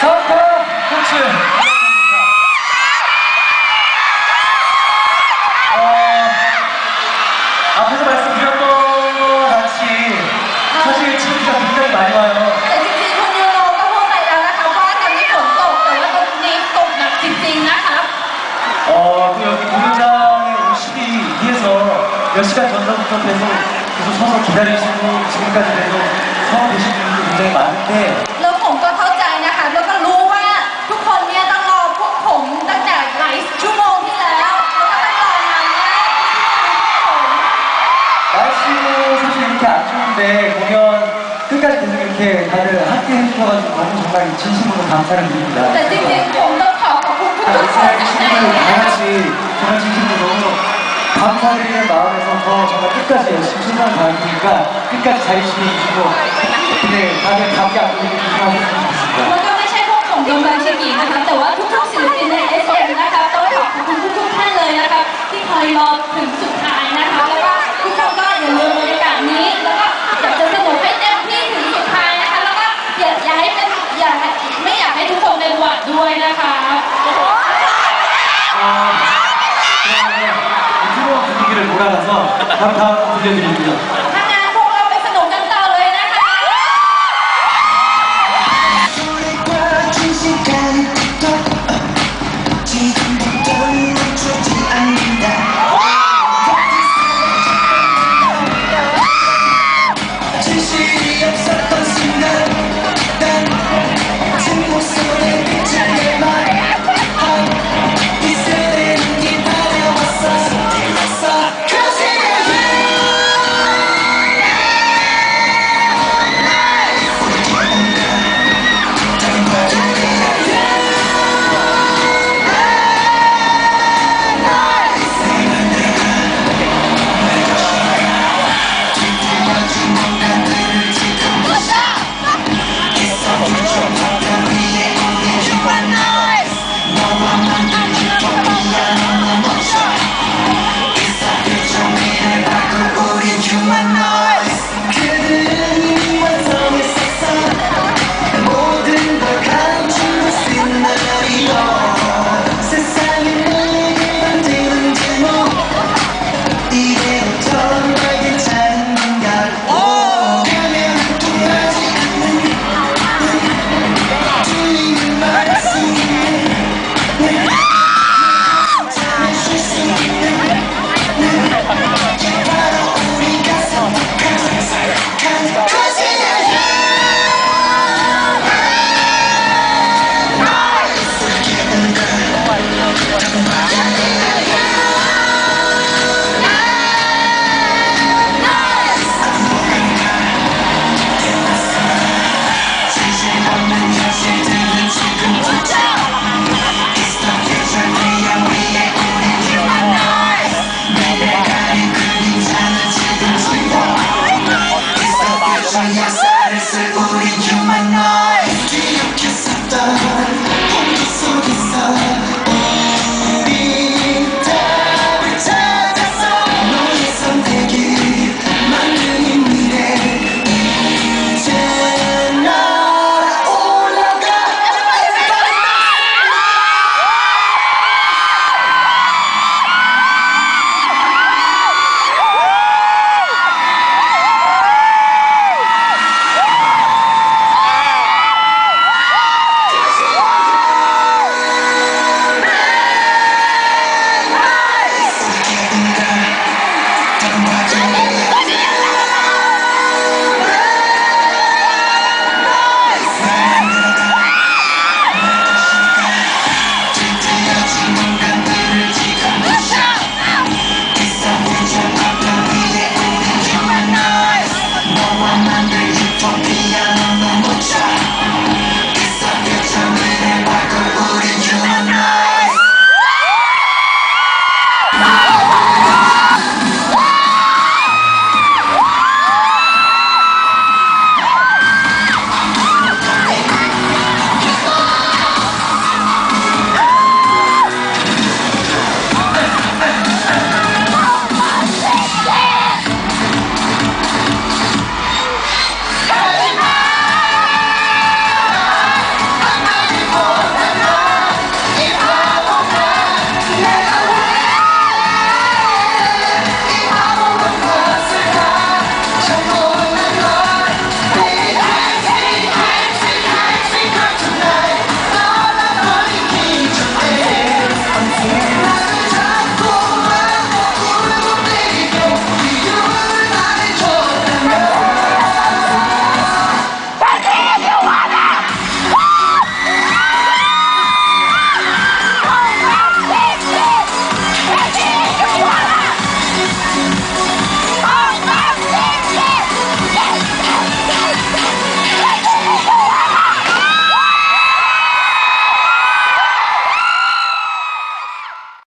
3파 코치 어, 앞에서 말씀드렸던 것 같이 사실 진짜 굉장히 많이 와요. แต่จริงๆคุณยูโรก็พูดไปแล้วนะคะว่าตอนนี้ฝนตกแต่ว่าตอนนี้ตกหนักจริงๆนะคะ 어, 또 여기 공연장에 오시기 위해서 몇 시간 전부터 계속 계속 서서 기다리시고 지금까지 계속 서 계신 분들이 굉장히 많은데 안 좋은데 공연 끝까지 계속 이렇게 다들 함께 해주셔가지고 너무 정말 진심으로 감사를 드립니다. แต่จริงๆผมต้องขอขอบคุณทุก 아, ๆคน 이스라엘 จากใจ 친구들 นะ 다 คะ 같이 정말 진심으로 너무 감사드리는 마음에서 더 정말 끝까지 열심히 최선을 다할 테니까 끝까지 잘 지켜주시고 근데 다들 감기 안 걸리게 조심하셨으면 좋겠습니다. มันก็ไม่ใช่พวกผมยงบันชิกินะคะแต่ว่าทุกๆศิลปินใน SM นะคะต้องขอบคุณทุกๆท่านเลยนะคะที่คอยรอถึงสุดท้ายนะคะ แล้วก็ทุกคนก็ 들려드립니다. 나